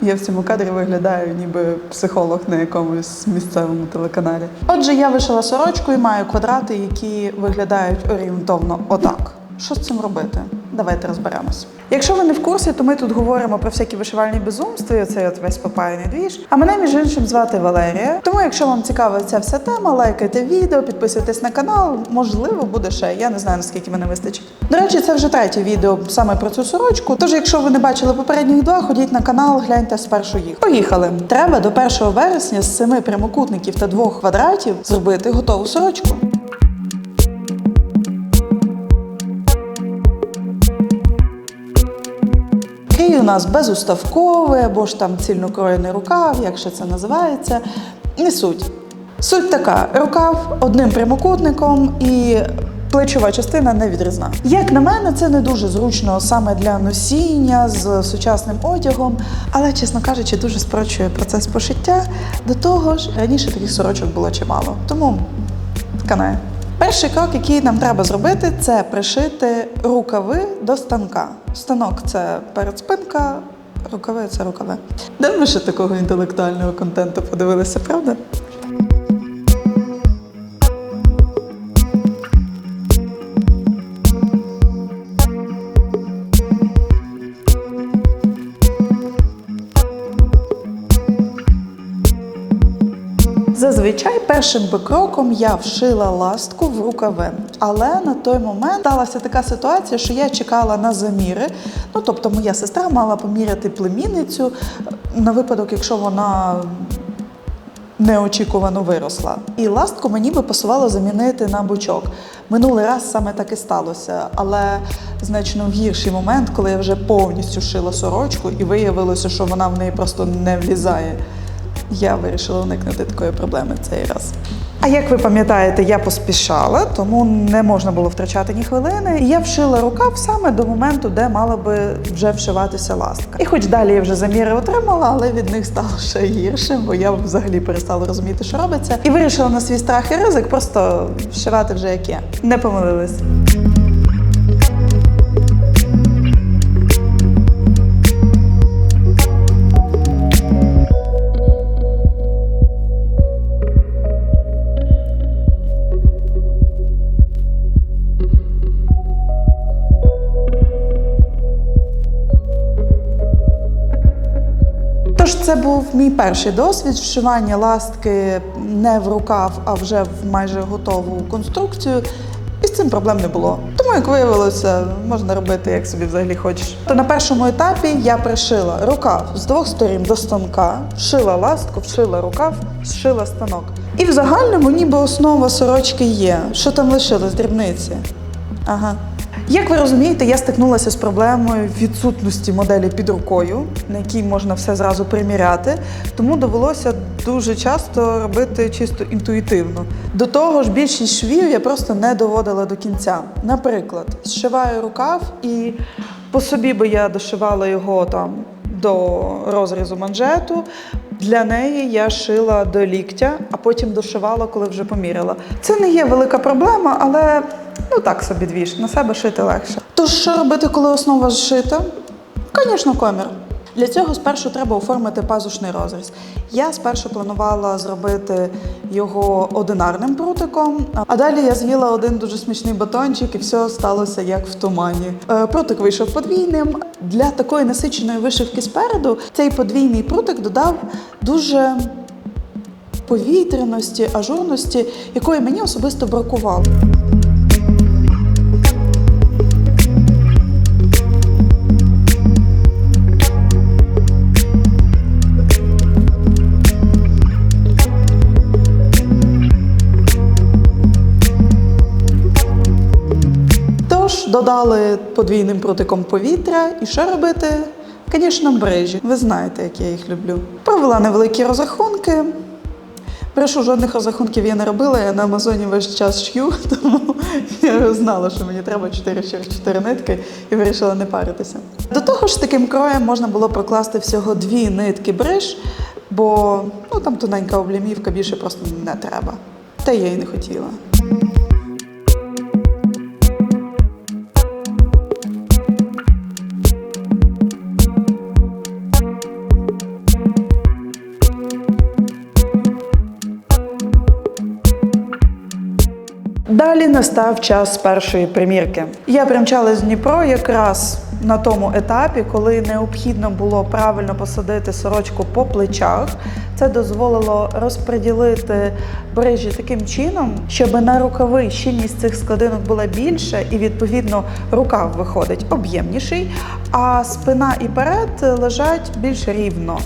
Я в цьому кадрі виглядаю ніби психолог на якомусь місцевому телеканалі. Отже, я вишила сорочку і маю квадрати, які виглядають орієнтовно отак. Що з цим робити? Давайте розберемось. Якщо ви не в курсі, то ми тут говоримо про всякі вишивальні безумства, і оцей от весь папайний двіж. А мене між іншим звати Валерія. Тому, якщо вам цікава ця вся тема, лайкайте відео, підписуйтесь на канал. Можливо, буде ще. Я не знаю наскільки мене вистачить. До речі, це вже третє відео саме про цю сорочку. Тож, якщо ви не бачили попередніх два, ходіть на канал, гляньте спершу їх. Поїхали. Треба до 1 вересня з семи прямокутників та двох квадратів зробити готову сорочку. Нас безуставковий або ж там цільнокроєний рукав, як ще це називається. Не суть. Суть така: рукав одним прямокутником і плечова частина не відрізна. Як на мене, це не дуже зручно саме для носіння з сучасним одягом, але, чесно кажучи, дуже спрочує процес пошиття. До того ж, раніше таких сорочок було чимало. Тому канає. Перший крок, який нам треба зробити, це пришити рукави до станка. Станок це передспинка, рукави це рукави. Де ми ще такого інтелектуального контенту подивилися, правда? Зазвичай першим би кроком я вшила ластку в рукави, але на той момент сталася така ситуація, що я чекала на заміри. Ну тобто, моя сестра мала поміряти племінницю на випадок, якщо вона неочікувано виросла. І ластку мені би пасувало замінити на бучок. Минулий раз саме так і сталося, але значно в гірший момент, коли я вже повністю шила сорочку, і виявилося, що вона в неї просто не влізає. Я вирішила уникнути такої проблеми цей раз. А як ви пам'ятаєте, я поспішала, тому не можна було втрачати ні хвилини. І я вшила рукав саме до моменту, де мала би вже вшиватися ластка. І хоч далі я вже заміри отримала, але від них стало ще гірше, бо я взагалі перестала розуміти, що робиться. І вирішила на свій страх і ризик просто вшивати вже як є. Не помилилась. Це був мій перший досвід вшивання ластки не в рукав, а вже в майже готову конструкцію. І з цим проблем не було. Тому, як виявилося, можна робити як собі взагалі хочеш. То на першому етапі я пришила рукав з двох сторін до станка, вшила ластку, вшила рукав, зшила станок. І в загальному ніби основа сорочки є. Що там лишилось дрібниці? Ага. Як ви розумієте, я стикнулася з проблемою відсутності моделі під рукою, на якій можна все зразу приміряти, тому довелося дуже часто робити чисто інтуїтивно. До того ж, більшість швів я просто не доводила до кінця. Наприклад, зшиваю рукав, і по собі би я дошивала його там до розрізу манжету. Для неї я шила до ліктя, а потім дошивала, коли вже поміряла. Це не є велика проблема, але ну так собі двіж, на себе шити легше. Тож що робити, коли основа зшита? Звісно, комір. Для цього спершу треба оформити пазушний розріз. Я спершу планувала зробити його одинарним прутиком, а далі я з'їла один дуже смішний батончик, і все сталося як в тумані. Е, Прутик вийшов подвійним. Для такої насиченої вишивки спереду цей подвійний прутик додав дуже повітряності, ажурності, якої мені особисто бракувало. Додали подвійним прутиком повітря. І що робити? Звісно, брижі. Ви знаєте, як я їх люблю. Провела невеликі розрахунки. Брешу, жодних розрахунків я не робила, я на Амазоні весь час шью, тому я знала, що мені треба 4 через 4 нитки і вирішила не паритися. До того ж, таким кроєм можна було прокласти всього дві нитки бриж, бо ну, там тоненька облямівка більше просто не треба. Та я й не хотіла. Настав час першої примірки. Я примчала з Дніпро якраз на тому етапі, коли необхідно було правильно посадити сорочку по плечах. Це дозволило розподілити брижі таким чином, щоб на рукави щільність цих складинок була більша, і відповідно рукав виходить об'ємніший, а спина і перед лежать більш рівно.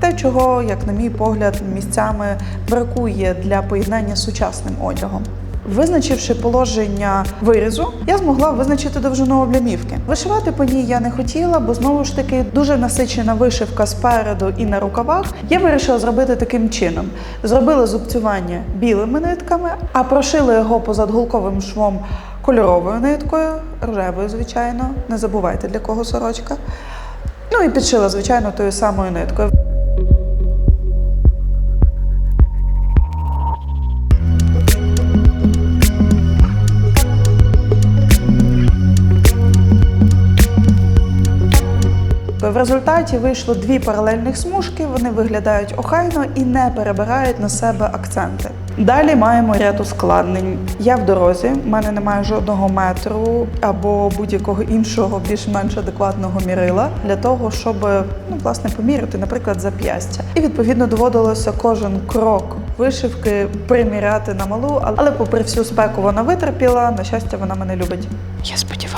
Те, чого, як на мій погляд, місцями бракує для поєднання з сучасним одягом. Визначивши положення вирізу, я змогла визначити довжину облямівки. Вишивати по ній я не хотіла, бо знову ж таки дуже насичена вишивка спереду і на рукавах. Я вирішила зробити таким чином: зробила зубцювання білими нитками, а прошила його позад гулковим швом кольоровою ниткою, рожевою, звичайно. Не забувайте для кого сорочка. Ну і підшила, звичайно, тою самою ниткою. В результаті вийшло дві паралельних смужки. Вони виглядають охайно і не перебирають на себе акценти. Dалі маємо ряд ускладнень. Я в дорозі, в мене немає жодного метру або будь-якого іншого більш-менш адекватного мірила для того, щоб ну власне поміряти, наприклад, зап'ястя. І відповідно доводилося кожен крок вишивки приміряти на малу, але попри всю спеку вона витерпіла. На щастя, вона мене любить. Я сподіваюся.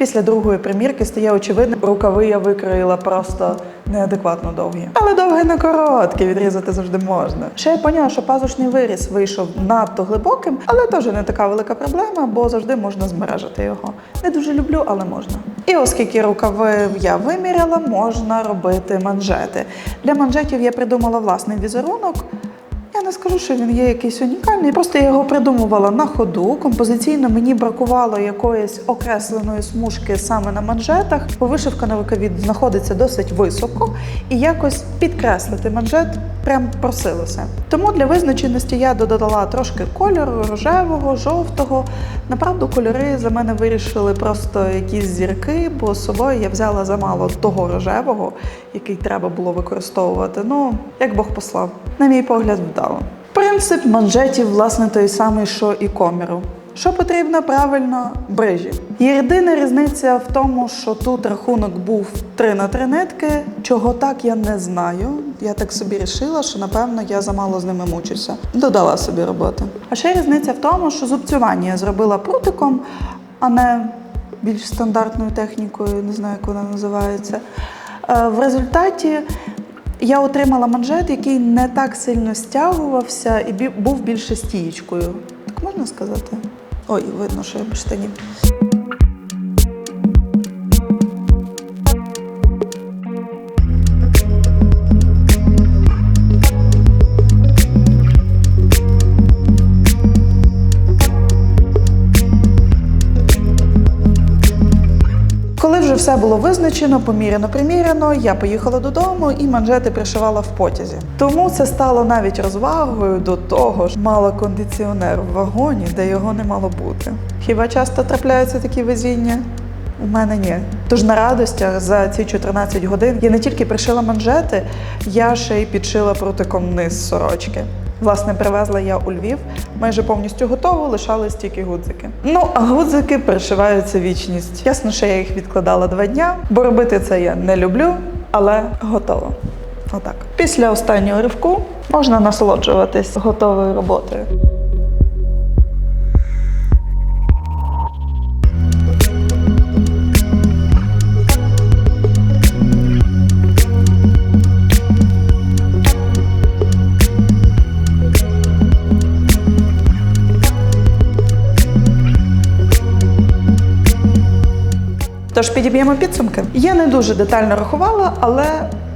Після другої примірки стає очевидно, рукави я викроїла просто неадекватно довгі. Але довгі на короткі відрізати завжди можна. Ще я поняла, що пазушний виріз вийшов надто глибоким, але теж не така велика проблема, бо завжди можна змережити його. Не дуже люблю, але можна. І оскільки рукави я виміряла, можна робити манжети. Для манжетів я придумала власний візерунок. Не скажу, що він є якийсь унікальний. Просто я його придумувала на ходу. Композиційно мені бракувало якоїсь окресленої смужки саме на манжетах, бо вишивка на рукаві знаходиться досить високо, і якось підкреслити манжет прям просилося. Тому для визначеності я додала трошки кольору рожевого, жовтого. Направду, кольори за мене вирішили просто якісь зірки, бо з собою я взяла замало того рожевого, який треба було використовувати. Ну, як Бог послав. На мій погляд, вдало. Принцип манжетів, власне, той самий, що і коміру. Що потрібно правильно брижі. Єдина різниця в тому, що тут рахунок був 3 на 3 нитки. Чого так, я не знаю. Я так собі рішила, що напевно я замало з ними мучуся. Додала собі роботи. А ще різниця в тому, що зубцювання я зробила прутиком, а не більш стандартною технікою, не знаю, як вона називається. Е, В результаті я отримала манжет, який не так сильно стягувався і був більше стієчкою. Так можна сказати? Ой, видно, що я без штанів. Все було визначено, поміряно, приміряно, я поїхала додому і манжети пришивала в потязі. Тому це стало навіть розвагою до того ж, мала кондиціонер в вагоні, де його не мало бути. Хіба часто трапляються такі везіння? У мене ні. Тож на радостях за ці 14 годин я не тільки пришила манжети, я ще й підшила прутиком низ сорочки. Власне, привезла я у Львів, майже повністю готову, лишались тільки гудзики. Ну, а гудзики пришиваються вічність. Ясно, що я їх відкладала два дня, бо робити це я не люблю, але готова. Отак. Після останнього ривку можна насолоджуватись готовою роботою. Тож підіб'ємо підсумки. Я не дуже детально рахувала, але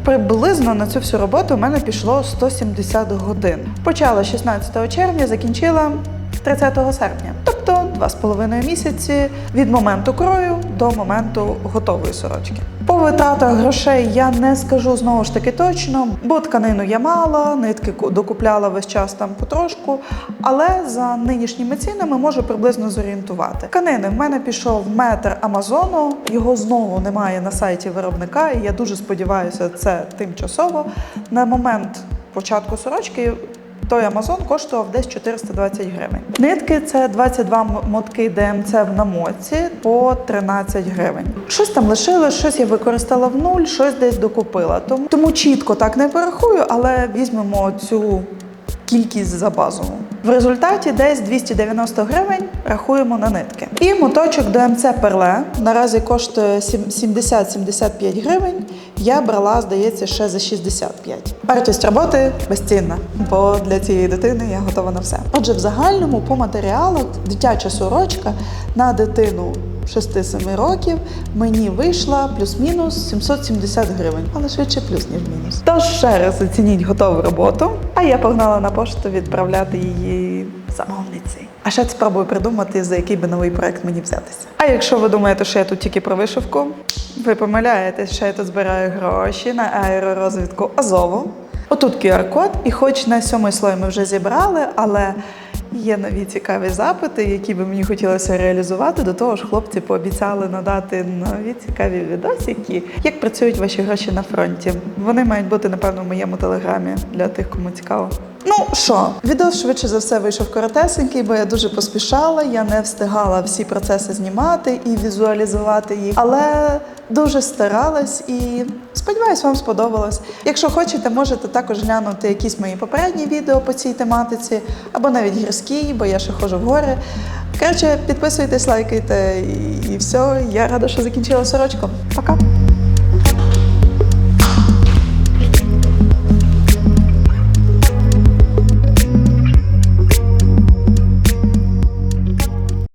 приблизно на цю всю роботу у мене пішло 170 годин. Почала 16 червня, закінчила 30 серпня, тобто два з половиною місяці від моменту крою до моменту готової сорочки. По витратах грошей я не скажу знову ж таки точно, бо тканину я мала, нитки докупляла весь час там потрошку, але за нинішніми цінами можу приблизно зорієнтувати. Тканини в мене пішов метр Амазону, його знову немає на сайті виробника, і я дуже сподіваюся, це тимчасово. На момент початку сорочки той Амазон коштував десь 420 гривень. Нитки це 22 м- мотки ДМЦ в намоці по 13 гривень. Щось там лишило, щось я використала в нуль, щось десь докупила. Тому, тому чітко так не порахую, але візьмемо цю кількість за базову. В результаті десь 290 гривень рахуємо на нитки. І моточок ДМЦ Перле наразі коштує сім- 70-75 гривень. Я брала, здається, ще за 65. Вартість роботи безцінна, бо для цієї дитини я готова на все. Отже, в загальному по матеріалах дитяча сорочка на дитину 6-7 років мені вийшла плюс-мінус 770 гривень, але швидше плюс, ніж мінус. Тож ще раз оцініть готову роботу, а я погнала на пошту відправляти її замовниці. А ще спробую придумати, за який би новий проект мені взятися. А якщо ви думаєте, що я тут тільки про вишивку, ви помиляєтесь, що я тут збираю гроші на аеророзвідку Азову. Отут QR-код, і хоч на сьомий слой ми вже зібрали, але є нові цікаві запити, які би мені хотілося реалізувати. До того ж, хлопці пообіцяли надати нові цікаві відосики, як працюють ваші гроші на фронті. Вони мають бути, напевно, в моєму телеграмі для тих, кому цікаво. Ну що, відео швидше за все вийшов коротесенький, бо я дуже поспішала, я не встигала всі процеси знімати і візуалізувати їх, але дуже старалась і сподіваюсь, вам сподобалось. Якщо хочете, можете також глянути якісь мої попередні відео по цій тематиці, або навіть гірські, бо я ще ходжу в гори. Коротше, підписуйтесь, лайкайте і, все. Я рада, що закінчила сорочку. Пока!